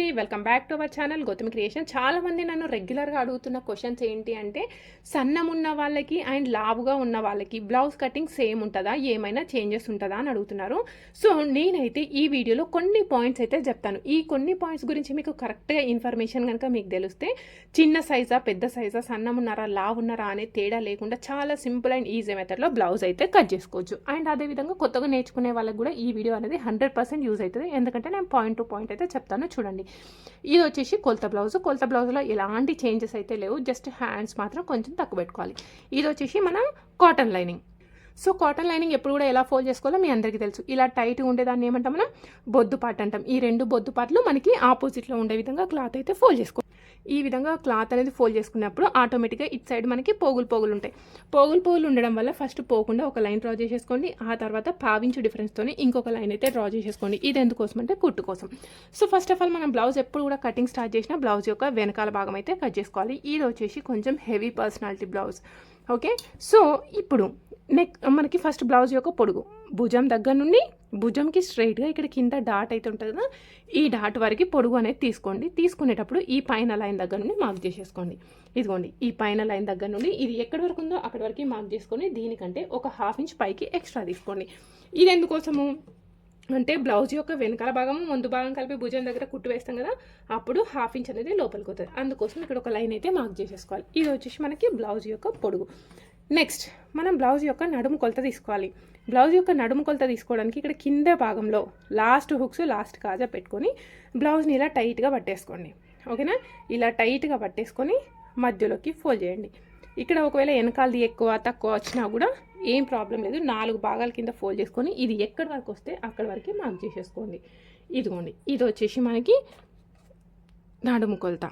అండి. Welcome back to our channel Gautam creation చాలా మంది నన్ను రెగ్యులర్గా అడుగుతున్న క్వశ్చన్స్ ఏంటి అంటే సన్నం ఉన్న వాళ్ళకి అండ్ లావుగా ఉన్న వాళ్ళకి బ్లౌజ్ కటింగ్ సేమ్ ఉంటుందా? ఏమైనా చేంజెస్ ఉంటుందా? అని అడుగుతున్నారు. సో నేనైతే ఈ వీడియోలో కొన్ని పాయింట్స్ అయితే చెప్తాను. ఈ కొన్ని పాయింట్స్ గురించి మీకు కరెక్ట్గా ఇన్ఫర్మేషన్ కనుక మీకు తెలిస్తే చిన్న సైజా పెద్ద సైజా సన్నం ఉన్నారా లావు ఉన్నారా అనే తేడా లేకుండా చాలా సింపుల్ అండ్ ఈజీ మెథడ్లో బ్లౌజ్ అయితే కట్ చేసుకోవచ్చు. అండ్ అదేవిధంగా కొత్తగా నేర్చుకునే వాళ్ళకి కూడా ఈ వీడియో అనేది హండ్రెడ్ పర్సెంట్ యూజ్ అవుతుంది. ఎందుకంటే నేను పాయింట్ టు పాయింట్ అయితే చెప్తాను. చూడండి. ఇది వచ్చేసి కొలత బ్లౌజ్. కొలత బ్లౌజ్లో ఎలాంటి చేంజెస్ అయితే లేవు. జస్ట్ హ్యాండ్స్ మాత్రం కొంచెం తక్కువ పెట్టుకోవాలి. ఇది వచ్చేసి మనం cotton lining. So cotton lining ఎప్పుడు కూడా ఎలా ఫోల్డ్ చేసుకోవాలో మీ అందరికీ తెలుసు. ఇలా టైట్గా ఉండేదాన్ని ఏమంటాం మనం? బొద్దు పార్ట్ అంటాం. ఈ రెండు బొద్దు పాటలు మనకి ఆపోజిట్లో ఉండే విధంగా క్లాత్ అయితే ఫోల్డ్ చేసుకోవాలి ఈ విధంగా క్లాత్ అనేది ఫోల్డ్ చేసుకున్నప్పుడు ఆటోమేటిక్గా ఇటు సైడ్ మనకి పోగులు పోగులు ఉంటాయి. పోగులు పోగులు ఉండడం వల్ల ఫస్ట్ పోకుండా ఒక లైన్ డ్రా చేసేసుకోండి. ఆ తర్వాత పావించు డిఫరెన్స్తో ఇంకొక లైన్ అయితే డ్రా చేసేసుకోండి. ఇది ఎందుకోసం అంటే కుట్టు కోసం. సో ఫస్ట్ ఆఫ్ ఆల్ మనం బ్లౌజ్ ఎప్పుడు కూడా కటింగ్ స్టార్ట్ చేసినా బ్లౌజ్ యొక్క వెనకాల భాగం అయితే కట్ చేసుకోవాలి. ఇది వచ్చేసి కొంచెం heavy personality blouse. Okay? So ఇప్పుడు నెక్ మనకి ఫస్ట్ బ్లౌజ్ యొక్క పొడుగు. భుజం దగ్గర నుండి భుజంకి స్ట్రైట్గా ఇక్కడ కింద డాట్ అయితే ఉంటుంది కదా ఈ డాట్ వరకు పొడుగు అనేది తీసుకోండి. తీసుకునేటప్పుడు ఈ పైన లైన్ దగ్గర నుండి మార్క్ చేసేసుకోండి. ఇదిగోండి ఈ పైన లైన్ దగ్గర నుండి ఇది ఎక్కడి వరకు ఉందో అక్కడి వరకు మార్క్ చేసుకొని దీనికంటే ఒక హాఫ్ ఇంచ్ పైకి ఎక్స్ట్రా తీసుకోండి. ఇది ఎందుకోసము? అంటే బ్లౌజ్ యొక్క వెనకాల భాగం ముందు భాగం కలిపి భుజం దగ్గర కుట్టు వేస్తాం కదా అప్పుడు హాఫ్ ఇంచ్ అనేది లోపలికి వస్తుంది. అందుకోసం ఇక్కడ ఒక లైన్ అయితే మార్క్ చేసేసుకోవాలి. ఇది వచ్చేసి మనకి బ్లౌజ్ యొక్క పొడుగు. నెక్స్ట్ మనం బ్లౌజ్ యొక్క నడుము కొలత తీసుకోవాలి. బ్లౌజ్ యొక్క నడుము కొలత తీసుకోవడానికి ఇక్కడ కింద భాగంలో లాస్ట్ హుక్స్ లాస్ట్ కాజా పెట్టుకొని బ్లౌజ్ని ఇలా టైట్గా పట్టేసుకోండి. ఓకేనా? ఇలా టైట్గా పట్టేసుకొని మధ్యలోకి ఫోల్డ్ చేయండి. ఇక్కడ ఒకవేళ వెనకాలది ఎక్కువ తక్కువ వచ్చినా కూడా ఏం ప్రాబ్లం లేదు. నాలుగు భాగాల కింద ఫోల్డ్ చేసుకొని ఇది ఎక్కడి వరకు వస్తే అక్కడి వరకే మార్క్ చేసేసుకోండి. ఇదిగోండి ఇది వచ్చేసి మనకి నడుము కొలత.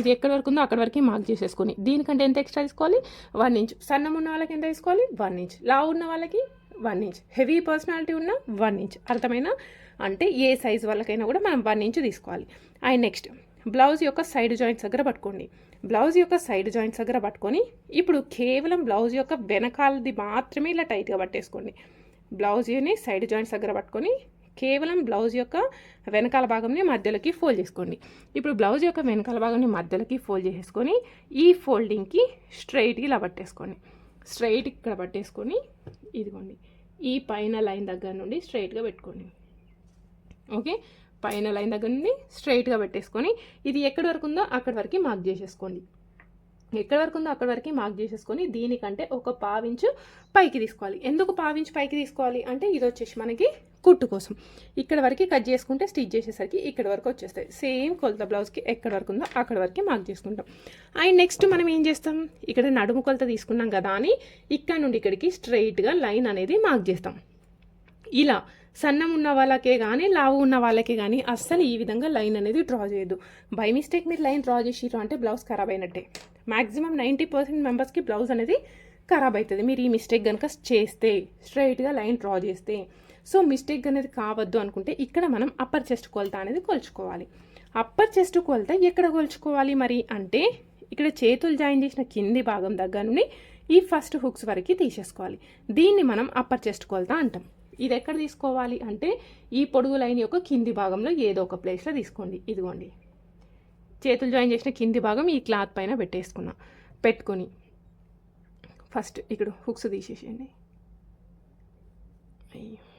ఇది ఎక్కడి వరకు ఉందో అక్కడి వరకు మార్క్ చేసేసుకొని దీనికంటే ఎంత ఎక్స్ట్రా తీసుకోవాలి? వన్ ఇంచ్ సన్నం ఉన్న వాళ్ళకి ఎంత తీసుకోవాలి? వన్ ఇంచ్ లావు ఉన్న వాళ్ళకి వన్ ఇంచ్. హెవీ పర్సనాలిటీ ఉన్న వన్ ఇంచ్. అర్థమైనా? అంటే ఏ సైజ్ వాళ్ళకైనా కూడా మనం వన్ ఇంచ్ తీసుకోవాలి. అండ్ నెక్స్ట్ బ్లౌజ్ యొక్క సైడ్ జాయింట్స్ దగ్గర పట్టుకోండి. బ్లౌజ్ యొక్క సైడ్ జాయింట్స్ దగ్గర పట్టుకొని ఇప్పుడు కేవలం బ్లౌజ్ యొక్క వెనకాలది మాత్రమే ఇలా టైట్గా పట్టేసుకోండి. బ్లౌజ్ని సైడ్ జాయింట్స్ దగ్గర పట్టుకొని కేవలం బ్లౌజ్ యొక్క వెనకాల భాగంని మధ్యలోకి ఫోల్డ్ చేసుకోండి. ఇప్పుడు బ్లౌజ్ యొక్క వెనకాల భాగంని మధ్యలోకి ఫోల్డ్ చేసుకొని ఈ ఫోల్డింగ్కి స్ట్రైట్గా ఇలా పట్టేసుకోండి. స్ట్రైట్ ఇక్కడ పట్టేసుకొని ఇదిగోండి ఈ పైన లైన్ దగ్గర నుండి స్ట్రైట్గా పెట్టుకోండి. ఓకే? పైన లైన్ దగ్గర నుండి స్ట్రైట్గా పెట్టేసుకొని ఇది ఎక్కడి వరకు ఉందో అక్కడి వరకు మార్క్ చేసేసుకోండి. ఎక్కడి వరకు ఉందో అక్కడి వరకు మార్క్ చేసేసుకొని దీనికంటే ఒక పావించు పైకి తీసుకోవాలి. ఎందుకు పావించు పైకి తీసుకోవాలి అంటే ఇది వచ్చేసి మనకి కుట్టు కోసం. ఇక్కడ వరకు కట్ చేసుకుంటే స్టిచ్ చేసేసరికి ఇక్కడ వరకు వచ్చేస్తాయి. సేమ్ కొలత బ్లౌజ్కి ఎక్కడ వరకు ఉందో అక్కడ వరకు మార్క్ చేసుకుంటాం. అండ్ నెక్స్ట్ మనం ఏం చేస్తాం? ఇక్కడ నడుము కొలత తీసుకున్నాం కదా అని ఇక్కడ నుండి ఇక్కడికి స్ట్రైట్గా లైన్ అనేది మార్క్ చేస్తాం. ఇలా సన్నం ఉన్న వాళ్ళకే కానీ లావు ఉన్న వాళ్ళకే కానీ అస్సలు ఈ విధంగా లైన్ అనేది డ్రా చేయదు బై మిస్టేక్ మీరు లైన్ డ్రా చేసిరు అంటే బ్లౌజ్ ఖరాబ్ అయినట్టే. మ్యాక్సిమం నైంటీ పర్సెంట్ మెంబర్స్కి బ్లౌజ్ అనేది ఖరాబ్ అవుతుంది మీరు ఈ మిస్టేక్ కనుక చేస్తే స్ట్రైట్గా లైన్ డ్రా చేస్తే. సో మిస్టేక్ అనేది కావద్దు అనుకుంటే ఇక్కడ మనం అప్పర్ చెస్ట్ కొలత అనేది కొలుచుకోవాలి. అప్పర్ చెస్ట్ కొలత ఎక్కడ కొలుచుకోవాలి మరి? అంటే ఇక్కడ చేతులు జాయిన్ చేసిన కింది భాగం దగ్గర నుండి ఈ ఫస్ట్ హుక్స్ వరకు తీసేసుకోవాలి. దీన్ని మనం అప్పర్ చెస్ట్ కొలత అంటాం. ఇది ఎక్కడ తీసుకోవాలి అంటే ఈ పొడుగు లైన్ యొక్క కింది భాగంలో ఏదో ఒక ప్లేస్లో తీసుకోండి. ఇదిగోండి. చేతులు జాయిన్ చేసిన కింది భాగం ఈ క్లాత్ పైన పెట్టేసుకున్నా. పెట్టుకొని ఫస్ట్ ఇక్కడ హుక్స్ తీసేసేయండి. అయ్యో.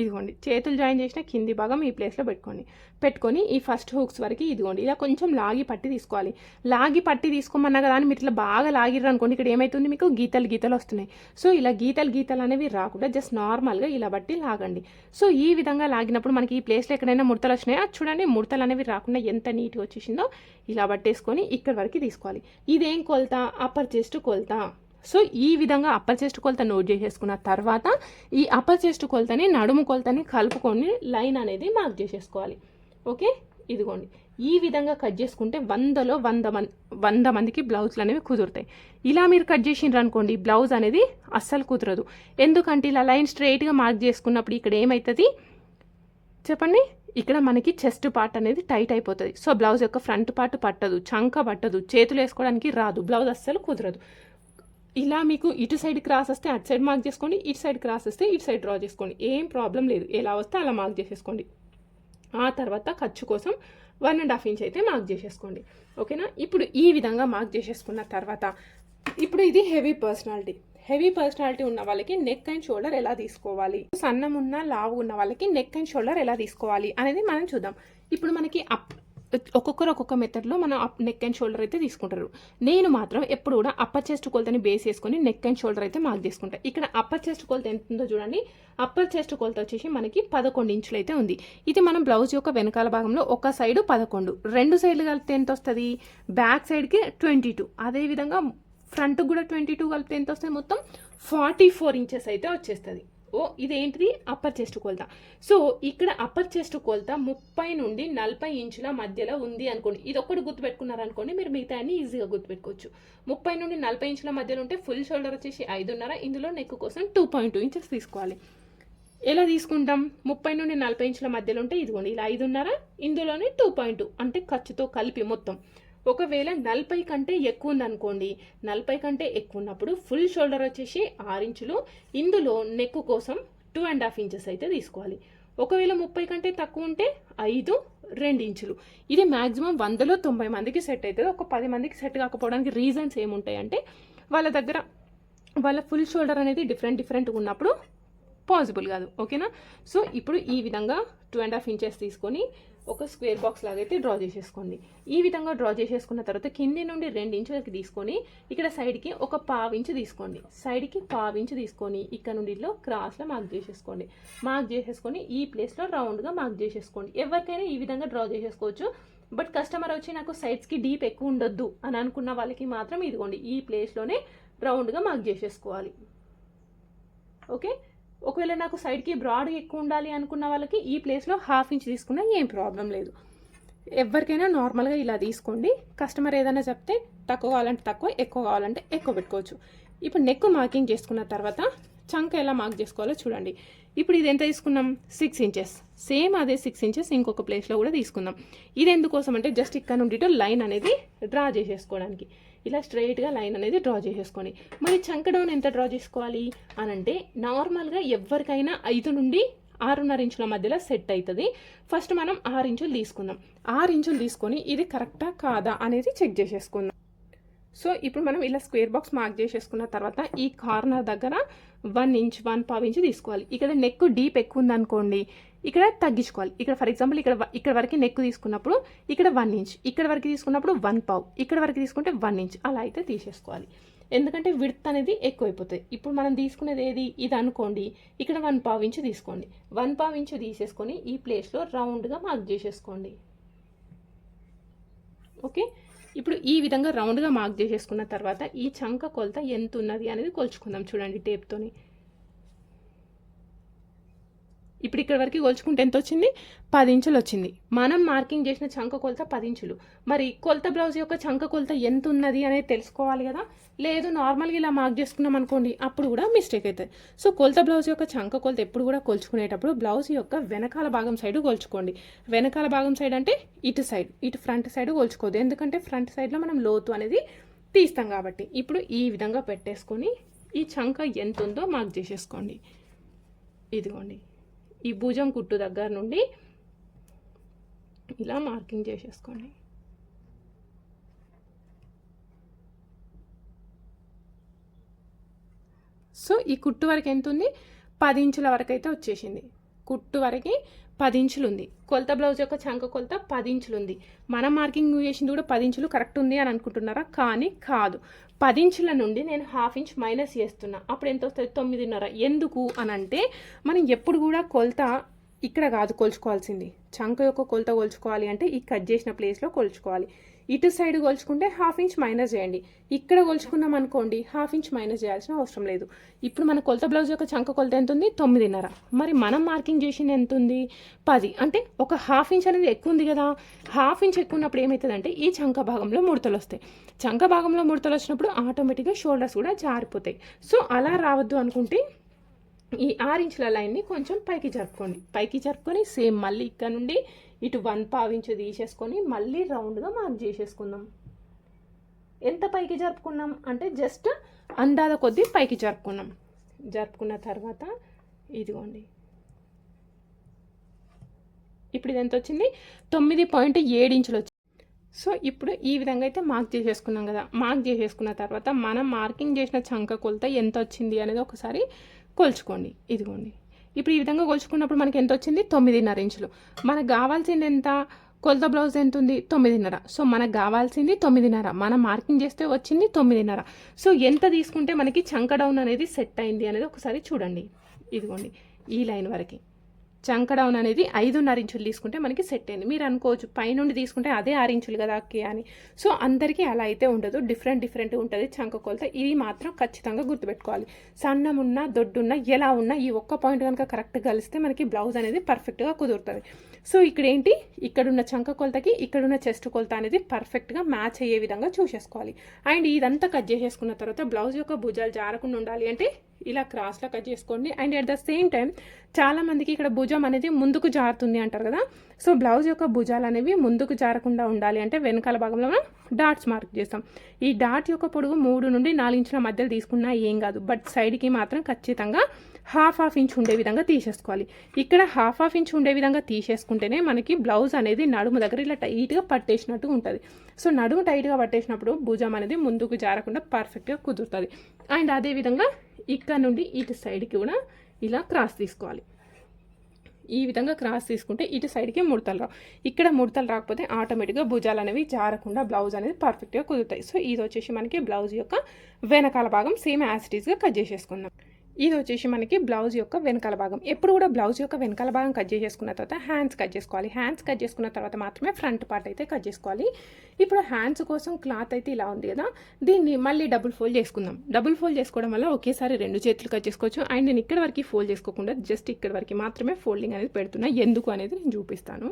ఇదిగోండి చేతులు జాయిన్ చేసిన కింది భాగం ఈ ప్లేస్లో పెట్టుకోండి. పెట్టుకొని ఈ ఫస్ట్ హుక్స్ వరకు ఇదిగోండి ఇలా కొంచెం లాగి పట్టి తీసుకోవాలి. లాగి పట్టి తీసుకోమన్నా కదా అని మీరు ఇట్లా బాగా లాగిర్రు అనుకోండి ఇక్కడ ఏమవుతుంది మీకు? గీతలు గీతలు వస్తున్నాయి. సో ఇలా గీతలు గీతలు అనేవి రాకుండా జస్ట్ నార్మల్గా ఇలా బట్టి లాగండి. సో ఈ విధంగా లాగినప్పుడు మనకి ఈ ప్లేస్లో ఎక్కడైనా ముడతలు వచ్చినాయో? చూడండి ముడతలు అనేవి రాకుండా ఎంత నీట్గా వచ్చేసిందో ఇలా పట్టేసుకొని ఇక్కడ వరకు తీసుకోవాలి. ఇదేం కొలత? అప్పర్ చెస్ట్ కొలత. సో ఈ విధంగా అప్పర్ చెస్ట్ కొలత నోట్ చేసేసుకున్న తర్వాత ఈ అప్పర్ చెస్ట్ కొలతని నడుము కొలతని కలుపుకొని లైన్ అనేది మార్క్ చేసేసుకోవాలి. ఓకే? ఇదిగోండి. ఈ విధంగా కట్ చేసుకుంటే వందలో వంద మంది వంద మందికి బ్లౌజ్లు అనేవి కుదురుతాయి. ఇలా మీరు కట్ చేసిండ్రు అనుకోండి బ్లౌజ్ అనేది అస్సలు కుదరదు. ఎందుకంటే ఇలా లైన్ స్ట్రైట్గా మార్క్ చేసుకున్నప్పుడు ఇక్కడ ఏమవుతుంది చెప్పండి. ఇక్కడ మనకి చెస్ట్ పార్ట్ అనేది టైట్ అయిపోతుంది. సో బ్లౌజ్ యొక్క ఫ్రంట్ పార్ట్ పట్టదు చంక పట్టదు చేతులు వేసుకోవడానికి రాదు. బ్లౌజ్ అస్సలు కుదరదు. ఇలా మీకు ఇటు సైడ్ క్రాస్ వస్తే అటు సైడ్ మార్క్ చేసుకోండి ఇటు సైడ్ క్రాస్ వస్తే ఇటు సైడ్ డ్రా చేసుకోండి. ఏం ప్రాబ్లం లేదు. ఎలా వస్తే అలా మార్క్ చేసేసుకోండి. ఆ తర్వాత ఖర్చు కోసం వన్ అండ్ హాఫ్ ఇంచ్ అయితే మార్క్ చేసేసుకోండి. ఓకేనా ఇప్పుడు ఈ విధంగా మార్క్ చేసేసుకున్న తర్వాత ఇప్పుడు ఇది హెవీ పర్సనాలిటీ హెవీ పర్సనాలిటీ ఉన్న వాళ్ళకి నెక్ అండ్ షోల్డర్ ఎలా తీసుకోవాలి? సన్నం ఉన్న లావు ఉన్న వాళ్ళకి నెక్ అండ్ షోల్డర్ ఎలా తీసుకోవాలి అనేది మనం చూద్దాం. ఇప్పుడు మనకి అప్ ఒక్కొక్కరు ఒక్కొక్క మెథడ్లో మనం నెక్ అండ్ షోల్డర్ అయితే తీసుకుంటారు. నేను మాత్రం ఎప్పుడు కూడా అప్పర్ చెస్ట్ కొలతని బేస్ చేసుకొని నెక్ అండ్ షోల్డర్ అయితే మార్క్ చేసుకుంటాను ఇక్కడ అప్పర్ చెస్ట్ కొలత ఎంత ఉందో చూడండి. అప్పర్ చెస్ట్ కొలత వచ్చేసి మనకి పదకొండు ఇంచులు అయితే ఉంది. ఇది మనం బ్లౌజ్ యొక్క వెనకాల భాగంలో ఒక సైడ్ పదకొండు. రెండు సైడ్లు కలిపితే ఎంత వస్తుంది? బ్యాక్ సైడ్కి ట్వంటీ టూ అదేవిధంగా ఫ్రంట్ కూడా ట్వంటీ టూ కలిపితే ఎంత వస్తుంది? మొత్తం ఫార్టీ ఫోర్ ఇంచెస్ అయితే వచ్చేస్తుంది. ఓ ఇదేంటిది? అప్పర్ చెస్ట్ కొలత. సో ఇక్కడ అప్పర్ చెస్ట్ కొలత ముప్పై నుండి నలభై ఇంచుల మధ్యలో ఉంది అనుకోండి. ఇది ఒక్కటి గుర్తుపెట్టుకున్నారనుకోండి మీరు మిగతా అన్ని ఈజీగా గుర్తుపెట్టుకోవచ్చు. ముప్పై నుండి నలభై ఇంచుల మధ్యలో ఉంటే ఫుల్ షోల్డర్ వచ్చేసి ఐదున్నర ఇందులో నెక్ కోసం టూ పాయింట్ టూ ఇంచెస్ తీసుకోవాలి. ఎలా తీసుకుంటాం? ముప్పై నుండి నలభై ఇంచుల మధ్యలో ఉంటే ఇదిగోండి ఇలా ఐదున్నర ఇందులోనే టూ పాయింట్ టూ అంటే ఖర్చుతో కలిపి మొత్తం. ఒకవేళ నలభై కంటే ఎక్కువ ఉందనుకోండి నలభై కంటే ఎక్కువ ఉన్నప్పుడు ఫుల్ షోల్డర్ వచ్చేసి ఆరు ఇంచులు. ఇందులో నెక్ కోసం టూ అండ్ హాఫ్ ఇంచెస్ అయితే తీసుకోవాలి. ఒకవేళ ముప్పై కంటే తక్కువ ఉంటే ఐదు రెండు ఇంచులు. ఇది మ్యాక్సిమం వందలో తొంభై మందికి సెట్ అవుతుంది. ఒక పది మందికి సెట్ కాకపోవడానికి రీజన్స్ ఏముంటాయంటే వాళ్ళ దగ్గర వాళ్ళ ఫుల్ షోల్డర్ అనేది డిఫరెంట్ డిఫరెంట్గా ఉన్నప్పుడు పాసిబుల్ కాదు. ఓకేనా సో ఇప్పుడు ఈ విధంగా టూ అండ్ హాఫ్ ఇంచెస్ తీసుకొని ఒక స్క్వేర్ బాక్స్ లాగా అయితే డ్రా చేసేసుకోండి. ఈ విధంగా డ్రా చేసేసుకున్న తర్వాత కింది నుండి రెండు ఇంచులకి తీసుకొని ఇక్కడ సైడ్కి ఒక పావు ఇంచు తీసుకోండి. సైడ్కి పావు ఇంచు తీసుకొని ఇక్కడ నుండి క్రాస్లో మార్క్ చేసేసుకోండి. మార్క్ చేసేసుకొని ఈ ప్లేస్లో రౌండ్గా మార్క్ చేసేసుకోండి. ఎవరికైనా ఈ విధంగా డ్రా చేసేసుకోవచ్చు. బట్ కస్టమర్ వచ్చి నాకు సైడ్స్కి డీప్ ఎక్కువ ఉండొద్దు అని అనుకున్న వాళ్ళకి మాత్రం ఇదిగోండి ఈ ప్లేస్లోనే రౌండ్గా మార్క్ చేసేసుకోవాలి. ఓకే? ఒకవేళ నాకు సైడ్కి బ్రాడ్ ఎక్కువ ఉండాలి అనుకున్న వాళ్ళకి ఈ ప్లేస్లో హాఫ్ ఇంచ్ తీసుకున్నా ఏం ప్రాబ్లం లేదు. ఎవరికైనా నార్మల్గా ఇలా తీసుకోండి. కస్టమర్ ఏదైనా చెప్తే తక్కువ కావాలంటే తక్కువ ఎక్కువ కావాలంటే ఎక్కువ పెట్టుకోవచ్చు. ఇప్పుడు నెక్ మార్కింగ్ చేసుకున్న తర్వాత చంక ఎలా మార్క్ చేసుకోవాలో చూడండి. ఇప్పుడు ఇది ఎంత తీసుకున్నాం? సిక్స్ ఇంచెస్ సేమ్ అదే సిక్స్ ఇంచెస్ ఇంకొక ప్లేస్లో కూడా తీసుకుందాం. ఇది ఎందుకోసం అంటే జస్ట్ ఇక్కడ నుండి లైన్ అనేది డ్రా చేసేసుకోవడానికి. ఇలా స్ట్రైట్గా లైన్ అనేది డ్రా చేసేసుకోండి మరి చంక డౌన్ ఎంత డ్రా చేసుకోవాలి? అని అంటే నార్మల్గా ఎవరికైనా ఐదు నుండి ఆరున్నర ఇంచుల మధ్యలో సెట్ అవుతుంది ఫస్ట్ మనం ఆరు ఇంచులు తీసుకుందాం. ఆరు ఇంచులు తీసుకొని ఇది కరెక్టా కాదా అనేది చెక్ చేసేసుకుందాం. సో ఇప్పుడు మనం ఇలా స్క్వేర్ బాక్స్ మార్క్ చేసేసుకున్న తర్వాత ఈ కార్నర్ దగ్గర వన్ ఇంచ్ వన్ పావు ఇంచ్ తీసుకోవాలి. ఇక్కడ నెక్ డీప్ ఎక్కువ ఉందనుకోండి ఇక్కడ తగ్గించుకోవాలి. ఇక్కడ ఫర్ ఎగ్జాంపుల్ ఇక్కడ ఇక్కడ వరకు నెక్ తీసుకున్నప్పుడు ఇక్కడ వన్ ఇంచ్ ఇక్కడ వరకు తీసుకున్నప్పుడు వన్ పావు ఇక్కడ వరకు తీసుకుంటే వన్ ఇంచ్ అలా అయితే తీసేసుకోవాలి. ఎందుకంటే విడ్త్ అనేది ఎక్కువైపోతుంది. ఇప్పుడు మనం తీసుకునేది ఏది? ఇది అనుకోండి. ఇక్కడ వన్ పావు ఇంచు తీసుకోండి. వన్ పావు ఇంచు తీసేసుకొని ఈ ప్లేస్లో రౌండ్గా మార్క్ చేసేసుకోండి. ఓకే ఇప్పుడు ఈ విధంగా రౌండ్గా మార్క్ చేసేసుకున్న తర్వాత ఈ చంక కొలత ఎంత ఉన్నది అనేది కొలుచుకుందాం. చూడండి టేప్తోని ఇప్పుడు ఇక్కడ వరకు కొలుచుకుంటే ఎంత వచ్చింది పది ఇంచులు వచ్చింది. మనం మార్కింగ్ చేసిన చంక కొలత పది ఇంచులు. మరి కొలత బ్లౌజ్ యొక్క చంక కొలత ఎంత ఉన్నది అనేది తెలుసుకోవాలి కదా? లేదు నార్మల్గా ఇలా మార్క్ చేసుకున్నాం అనుకోండి అప్పుడు కూడా మిస్టేక్ అవుతుంది సో కొలత బ్లౌజ్ యొక్క చంక కొలత ఎప్పుడు కూడా కొలుచుకునేటప్పుడు బ్లౌజ్ యొక్క వెనకాల భాగం సైడ్ కొలుచుకోండి. వెనకాల భాగం సైడ్ అంటే ఇటు సైడ్ ఇటు ఫ్రంట్ సైడ్ కొలుచుకోవద్దు. ఎందుకంటే ఫ్రంట్ సైడ్లో మనం లోతు అనేది తీస్తాం కాబట్టి. ఇప్పుడు ఈ విధంగా పెట్టేసుకొని ఈ చంక ఎంత ఉందో మార్క్ చేసేసుకోండి. ఇదిగోండి. ఈ భుజం కుట్టు దగ్గర నుండి ఇలా మార్కింగ్ చేసేసుకోండి. సో ఈ కుట్టు వరకు ఎంత ఉంది? పది ఇంచుల వరకు అయితే వచ్చేసింది. కుట్టు వరకు పది కొలత బ్లౌజ్ యొక్క చంక కొలత పది మన ఉంది మార్కింగ్ చేసింది కూడా పది ఇంచులు కరెక్ట్ ఉంది అని అనుకుంటున్నారా? కానీ కాదు. పది ఇంచుల నుండి నేను హాఫ్ ఇంచ్ మైనస్ చేస్తున్నా. అప్పుడు ఎంత వస్తుంది? తొమ్మిదిన్నర. ఎందుకు అని అంటే మనం ఎప్పుడు కూడా కొలత ఇక్కడ కాదు కొలుచుకోవాల్సింది. చంక యొక్క కొలత కొలుచుకోవాలి అంటే ఈ కట్ చేసిన ప్లేస్లో కొలుచుకోవాలి. ఇటు సైడ్ కొలుచుకుంటే హాఫ్ ఇంచ్ మైనస్ చేయండి. ఇక్కడ కొలుచుకున్నాం అనుకోండి హాఫ్ ఇంచ్ మైనస్ చేయాల్సిన అవసరం లేదు. ఇప్పుడు మన కొలత బ్లౌజ్ యొక్క చంక కొలత ఎంత ఉంది? తొమ్మిదిన్నర. మరి మనం మార్కింగ్ చేసింది ఎంత ఉంది? పది. అంటే ఒక హాఫ్ ఇంచ్ అనేది ఎక్కువ ఉంది కదా. హాఫ్ ఇంచ్ ఎక్కువ ఉన్నప్పుడు ఏమవుతుందంటే ఈ చంక భాగంలో ముడతలు వస్తాయి. చంక భాగంలో ముడతలు వచ్చినప్పుడు ఆటోమేటిక్గా షోల్డర్స్ కూడా జారిపోతాయి. సో అలా రావద్దు అనుకుంటే ఈ ఆరు ఇంచుల లైన్ని కొంచెం పైకి జరుపుకోండి. పైకి జరుపుకొని సేమ్ మళ్ళీ ఇక్కడ నుండి ఇటు వన్ పావు ఇంచు తీసేసుకొని మళ్ళీ రౌండ్గా మార్క్ చేసేసుకుందాం. ఎంత పైకి జరుపుకున్నాం అంటే జస్ట్ అందాద కొద్దీ పైకి జరుపుకున్నాం. జరుపుకున్న తర్వాత ఇదిగోండి. ఇప్పుడు ఇది ఎంత వచ్చింది తొమ్మిది పాయింట్ ఏడు ఇంచులు వచ్చింది సో ఇప్పుడు ఈ విధంగా అయితే మార్క్ చేసేసుకున్నాం కదా. మార్క్ చేసేసుకున్న తర్వాత మనం మార్కింగ్ చేసిన చంక కొలత ఎంత వచ్చింది అనేది ఒకసారి కొలుచుకోండి. ఇదిగోండి. ఇప్పుడు ఈ విధంగా కొలుచుకున్నప్పుడు మనకి ఎంత వచ్చింది? తొమ్మిదిన్నర ఇంచులు. మనకు కావాల్సింది ఎంత? కొలత బ్లౌజ్ ఎంత ఉంది? తొమ్మిదిన్నర. సో మనకు కావాల్సింది తొమ్మిదిన్నర. మనం మార్కింగ్ చేస్తే వచ్చింది తొమ్మిదిన్నర. సో ఎంత తీసుకుంటే మనకి చంక డౌన్ అనేది సెట్ అయింది అనేది ఒకసారి చూడండి. ఇదిగోండి. ఈ లైన్ వరకు. చంక డౌన్ అనేది ఐదున్నర ఇంచులు తీసుకుంటే మనకి సెట్ అయింది. మీరు అనుకోవచ్చు పైనుండి తీసుకుంటే అదే ఆరు ఇంచులు కదా అక్కి అని. సో అందరికీ అలా అయితే ఉండదు. డిఫరెంట్ డిఫరెంట్ ఉంటుంది చంక కొలత. ఇది మాత్రం ఖచ్చితంగా గుర్తుపెట్టుకోవాలి. సన్నమున్నా దొడ్డున్నా ఎలా ఉన్నా ఈ ఒక్క పాయింట్ కనుక కరెక్ట్గా కలిస్తే మనకి బ్లౌజ్ అనేది పర్ఫెక్ట్గా కుదురుతుంది. సో ఇక్కడ ఏంటి? ఇక్కడున్న చంక కొలతకి ఇక్కడున్న చెస్ట్ కొలత అనేది పర్ఫెక్ట్గా మ్యాచ్ అయ్యే విధంగా చూసేసుకోవాలి. అండ్ ఇదంతా కట్ చేసేసుకున్న తర్వాత బ్లౌజ్ యొక్క భుజాలు జారకుండా ఉండాలి అంటే ఇలా క్రాస్లో కట్ చేసుకోండి. And at the same time చాలా మందికి ఇక్కడ భుజం అనేది ముందుకు జారుతుంది అంటారు కదా. సో బ్లౌజ్ యొక్క భుజాలు అనేవి ముందుకు జారకుండా ఉండాలి. అంటే వెనకాల భాగంలో మనం డాట్స్ మార్క్ చేస్తాం. ఈ డాట్ యొక్క పొడుగు మూడు నుండి నాలుగు ఇంచుల మధ్యలో తీసుకున్నా ఏం కాదు. బట్ సైడ్కి మాత్రం ఖచ్చితంగా హాఫ్ హాఫ్ ఇంచ్ ఉండే విధంగా తీసేసుకోవాలి. ఇక్కడ హాఫ్ హాఫ్ ఇంచ్ ఉండే విధంగా తీసేసుకుంటేనే మనకి బ్లౌజ్ అనేది నడుము దగ్గర ఇలా టైట్గా పట్టేసినట్టు ఉంటుంది. సో నడుము టైట్గా పట్టేసినప్పుడు భుజం అనేది ముందుకు జారకుండా పర్ఫెక్ట్గా కుదురుతుంది. అండ్ అదేవిధంగా ఇక్కడ నుండి ఇటు సైడ్కి కూడా ఇలా క్రాస్ తీసుకోవాలి. ఈ విధంగా క్రాస్ తీసుకుంటే ఇటు సైడ్కి ముడతలు రావు. ఇక్కడ ముడతలు రాకపోతే ఆటోమేటిక్గా భుజాలు అనేవి జారకుండా బ్లౌజ్ అనేది పర్ఫెక్ట్గా కుదురుతాయి. సో ఇది వచ్చేసి మనకి బ్లౌజ్ యొక్క వెనకాల భాగం సేమ్ యాసిటీస్గా కట్ చేసేసుకుందాం. ఇది వచ్చేసి మనకి బ్లౌజ్ యొక్క వెనకాల భాగం. ఎప్పుడు కూడా బ్లౌజ్ యొక్క వెనకాల భాగం కట్ చేసేసుకున్న తర్వాత హ్యాండ్స్ కట్ చేసుకోవాలి. హ్యాండ్స్ కట్ చేసుకున్న తర్వాత మాత్రమే ఫ్రంట్ పార్ట్ అయితే కట్ చేసుకోవాలి. ఇప్పుడు హ్యాండ్స్ కోసం క్లాత్ అయితే ఇలా ఉంది కదా దీన్ని మళ్ళీ డబుల్ ఫోల్డ్ చేసుకుందాం. డబుల్ ఫోల్డ్ చేసుకోవడం వల్ల ఒకేసారి రెండు చేతులు కట్ చేసుకోవచ్చు. అండ్ నేను ఇక్కడ వరకు ఫోల్డ్ చేసుకోకుండా జస్ట్ ఇక్కడ వరకు మాత్రమే ఫోల్డింగ్ అనేది పెడుతున్నా. ఎందుకు అనేది నేను చూపిస్తాను.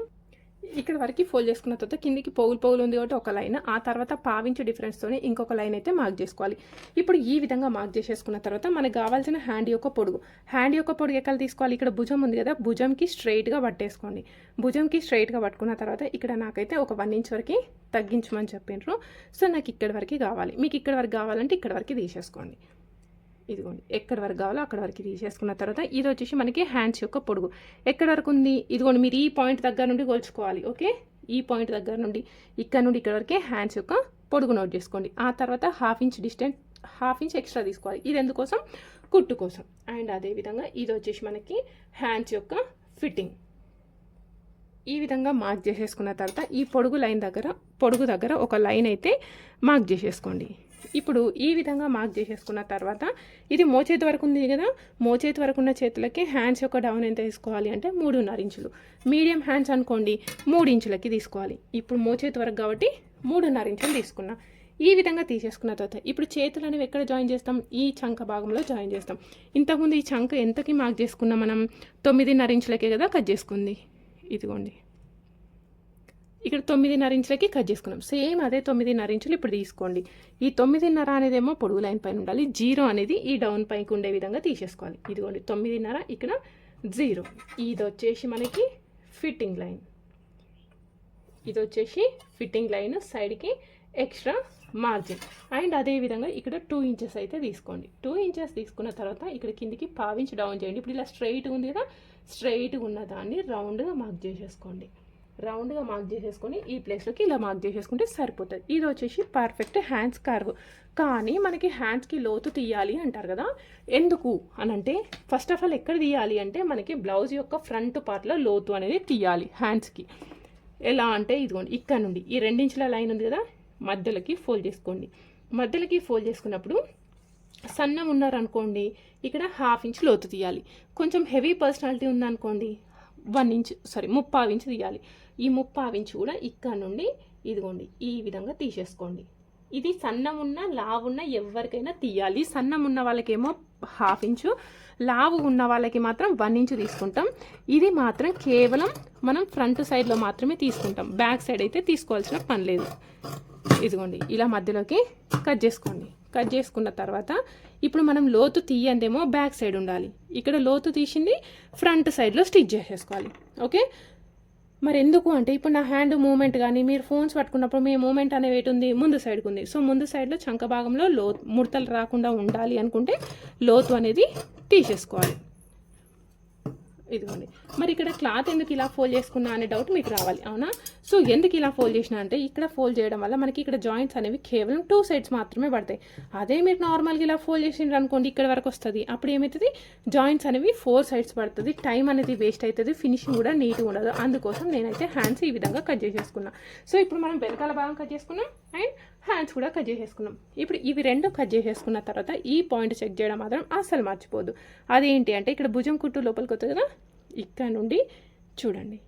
ఇక్కడ వరకు ఫోల్డ్ చేసుకున్న తర్వాత కిందికి పోగులు పోగులు ఉంది కాబట్టి ఒక లైన్. ఆ తర్వాత పావించు డిఫరెన్స్తోనే ఇంకొక లైన్ అయితే మార్క్ చేసుకోవాలి. ఇప్పుడు ఈ విధంగా మార్క్ చేసేసుకున్న తర్వాత మనకు కావాల్సిన హ్యాండ్ యొక్క పొడుగు. హ్యాండ్ యొక్క పొడుగు ఎక్కడ తీసుకోవాలి? ఇక్కడ భుజం ఉంది కదా భుజంకి స్ట్రైట్గా పట్టేసుకోండి. భుజంకి స్ట్రైట్గా పట్టుకున్న తర్వాత ఇక్కడ నాకైతే ఒక వన్ ఇంచ్ వరకు తగ్గించమని చెప్పిండ్రు సో నాకు ఇక్కడ వరకు కావాలి. మీకు ఇక్కడ వరకు కావాలంటే ఇక్కడ వరకు తీసేసుకోండి. ఇదిగోండి ఎక్కడి వరకు కావాలో అక్కడ వరకు తీసేసుకున్న తర్వాత ఇది వచ్చేసి మనకి హ్యాండ్స్ యొక్క పొడుగు. ఎక్కడి వరకు ఉంది? ఇదిగోండి మీరు ఈ పాయింట్ దగ్గర నుండి కొలుచుకోవాలి ఓకే? ఈ పాయింట్ దగ్గర నుండి ఇక్కడ నుండి ఇక్కడ వరకే హ్యాండ్స్ యొక్క పొడుగు నోట్ చేసుకోండి. ఆ తర్వాత half inch distance half inch extra తీసుకోవాలి. ఇది ఎందుకోసం? కుట్టు కోసం. అండ్ అదేవిధంగా ఇది వచ్చేసి మనకి హ్యాండ్స్ యొక్క ఫిట్టింగ్. ఈ విధంగా మార్క్ చేసేసుకున్న తర్వాత ఈ పొడుగు లైన్ దగ్గర పొడుగు దగ్గర ఒక లైన్ అయితే మార్క్ చేసేసుకోండి. ఇప్పుడు ఈ విధంగా మార్క్ చేసేసుకున్న తర్వాత ఇది మోచేతి వరకు ఉంది కదా మోచేతి వరకు ఉన్న చేతులకి హ్యాండ్స్ యొక్క డౌన్ ఎంత తీసుకోవాలి అంటే మూడున్నర ఇంచులు. మీడియం హ్యాండ్స్ అనుకోండి మూడు ఇంచులకి తీసుకోవాలి. ఇప్పుడు మోచేతి వరకు కాబట్టి మూడున్నర ఇంచులు తీసుకున్నా. ఈ విధంగా తీసేసుకున్న తర్వాత ఇప్పుడు చేతులు అనేవి ఎక్కడ జాయిన్ చేస్తాం? ఈ చంక భాగంలో జాయిన్ చేస్తాం. ఇంతకుముందు ఈ చంక ఎంతకి మార్క్ చేసుకున్నాం మనం? తొమ్మిదిన్నర ఇంచులకే కదా కట్ చేసుకుంది. ఇదిగోండి. ఇక్కడ తొమ్మిదిన్నర ఇంచులకి కట్ చేసుకున్నాం. సేమ్ అదే తొమ్మిదిన్నర ఇంచులు ఇప్పుడు తీసుకోండి. ఈ తొమ్మిదిన్నర అనేదేమో పొడుగు లైన్ పైన ఉండాలి. జీరో అనేది ఈ డౌన్ పైకి ఉండే విధంగా తీసేసుకోవాలి. ఇదిగోండి తొమ్మిదిన్నర ఇక్కడ జీరో. ఇది వచ్చేసి మనకి ఫిట్టింగ్ లైన్ ఇది వచ్చేసి ఫిట్టింగ్ లైన్ సైడ్కి ఎక్స్ట్రా మార్జిన్ అండ్ అదేవిధంగా ఇక్కడ టూ ఇంచెస్ అయితే తీసుకోండి. టూ ఇంచెస్ తీసుకున్న తర్వాత ఇక్కడ కిందికి పావించి డౌన్ చేయండి. ఇప్పుడు ఇలా స్ట్రైట్గా ఉంది కదా స్ట్రైట్గా ఉన్న దాన్ని రౌండ్గా మార్క్ చేసేసుకోండి. రౌండ్గా మార్క్ చేసేసుకొని ఈ ప్లేస్లోకి ఇలా మార్క్ చేసేసుకుంటే సరిపోతుంది. ఇది వచ్చేసి పర్ఫెక్ట్ హ్యాండ్స్ కర్వ్ కానీ మనకి హ్యాండ్స్కి లోతు తీయాలి అంటారు కదా? ఎందుకు అని అంటే ఫస్ట్ ఆఫ్ ఆల్ ఎక్కడ తీయాలి అంటే మనకి బ్లౌజ్ యొక్క ఫ్రంట్ పార్ట్లో లోతు అనేది తీయాలి హ్యాండ్స్కి ఎలా అంటే ఇదిగోండి ఇక్కడ నుండి ఈ రెండించుల లైన్ ఉంది కదా? మధ్యలోకి ఫోల్డ్ చేసుకోండి. మధ్యలోకి ఫోల్డ్ చేసుకున్నప్పుడు సన్నం ఉన్నారనుకోండి ఇక్కడ హాఫ్ ఇంచ్ లోతు తీయాలి. కొంచెం హెవీ పర్సనాలిటీ ఉందనుకోండి వన్ ఇంచ్ సారీ ముప్పావు ఇంచ్ తీయాలి. ఈ ముప్పావు ఇంచ్ కూడా ఇక్కడ నుండి ఇదిగోండి ఈ విధంగా తీసేసుకోండి. ఇది సన్నం ఉన్న ఎవరికైనా తీయాలి. సన్నం ఉన్న వాళ్ళకేమో హాఫ్ ఇంచు లావు ఉన్న వాళ్ళకి మాత్రం వన్ ఇంచు తీసుకుంటాం. ఇది మాత్రం కేవలం మనం ఫ్రంట్ సైడ్లో మాత్రమే తీసుకుంటాం. బ్యాక్ సైడ్ అయితే తీసుకోవాల్సిన పని లేదు. ఇదిగోండి ఇలా మధ్యలోకి కట్ చేసుకోండి. కట్ చేసుకున్న తర్వాత ఇప్పుడు మనం లోతు తీయందేమో బ్యాక్ సైడ్ ఉండాలి. ఇక్కడ లోతు తీసింది ఫ్రంట్ సైడ్లో స్టిచ్ చేసేసుకోవాలి. ఓకే? మరి ఎందుకు అంటే ఇప్పుడు నా హ్యాండ్ మూమెంట్ కానీ మీరు ఫోన్స్ పట్టుకున్నప్పుడు మీ మూమెంట్ అనేది ఉంది ముందు సైడ్కి ఉంది సో ముందు సైడ్లో చంక భాగంలో లో ముడతలు రాకుండా ఉండాలి అనుకుంటే లోతు అనేది తీసేసుకోవాలి. ఇదిగోండి. మరి ఇక్కడ క్లాత్ ఎందుకు ఇలా ఫోల్డ్ చేసుకున్నా అనే డౌట్ మీకు రావాలి అవునా? సో ఎందుకు ఇలా ఫోల్డ్ చేసినా అంటే ఇక్కడ ఫోల్డ్ చేయడం వల్ల మనకి ఇక్కడ జాయింట్స్ అనేవి కేవలం టూ సైడ్స్ మాత్రమే పడతాయి. అదే మీరు నార్మల్గా ఇలా ఫోల్డ్ చేసిండ్రు అనుకోండి ఇక్కడ వరకు వస్తుంది. అప్పుడు ఏమవుతుంది జాయింట్స్ అనేవి ఫోర్ సైడ్స్ పడుతుంది. టైం అనేది వేస్ట్ అవుతుంది ఫినిషింగ్ కూడా నీట్గా ఉండదు. అందుకోసం నేనైతే హ్యాండ్స్ ఈ విధంగా కట్ చేసేసుకున్నా. సో ఇప్పుడు మనం వెనకాల భాగం కట్ చేసుకున్నాం. అండ్ హ్యాండ్స్ కూడా కట్ చేసేసుకున్నాం. ఇప్పుడు ఇవి రెండు కట్ చేసేసుకున్న తర్వాత ఈ పాయింట్ చెక్ చేయడం మాత్రం అస్సలు మర్చిపోద్దు అదేంటి అంటే ఇక్కడ భుజం కుట్టు లోపలికి వస్తుంది కదా ఇక్కడ నుండి చూడండి.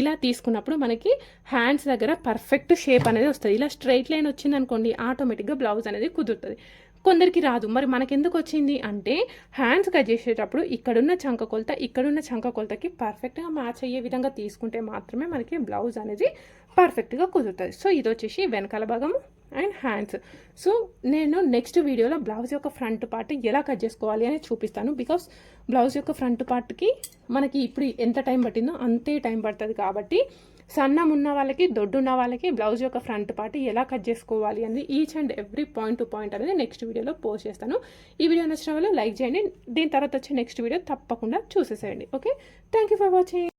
ఇలా తీసుకున్నప్పుడు మనకి హ్యాండ్స్ దగ్గర పర్ఫెక్ట్ షేప్ అనేది వస్తుంది. ఇలా స్ట్రైట్ లైన్ వచ్చింది అనుకోండి ఆటోమేటిక్గా బ్లౌజ్ అనేది కుదురుతుంది. కొందరికి రాదు. మరి మనకెందుకు వచ్చింది అంటే హ్యాండ్స్ కట్ చేసేటప్పుడు ఇక్కడున్న చంక కొలత ఇక్కడున్న చంక కొలతకి పర్ఫెక్ట్గా మ్యాచ్ అయ్యే విధంగా తీసుకుంటే మాత్రమే మనకి బ్లౌజ్ అనేది పర్ఫెక్ట్గా కుదురుతుంది. సో ఇది వచ్చేసి వెనకాల భాగము అండ్ హ్యాండ్స్ సో నేను నెక్స్ట్ వీడియోలో బ్లౌజ్ యొక్క ఫ్రంట్ పార్ట్ ఎలా కట్ చేసుకోవాలి అని చూపిస్తాను. బికాస్ బ్లౌజ్ యొక్క ఫ్రంట్ పార్ట్కి మనకి ఇప్పుడు ఎంత టైం పట్టిందో అంతే టైం పడుతుంది కాబట్టి సన్నం ఉన్న వాళ్ళకి దొడ్డు ఉన్న వాళ్ళకి బ్లౌజ్ యొక్క ఫ్రంట్ పార్ట్ ఎలా కట్ చేసుకోవాలి అనేది each and every point to point అనేది నెక్స్ట్ వీడియోలో పోస్ట్ చేస్తాను. ఈ వీడియో నచ్చిన వాళ్ళు లైక్ చేయండి. దీని తర్వాత వచ్చే నెక్స్ట్ వీడియో తప్పకుండా చూసేసేయండి. Okay thank you for watching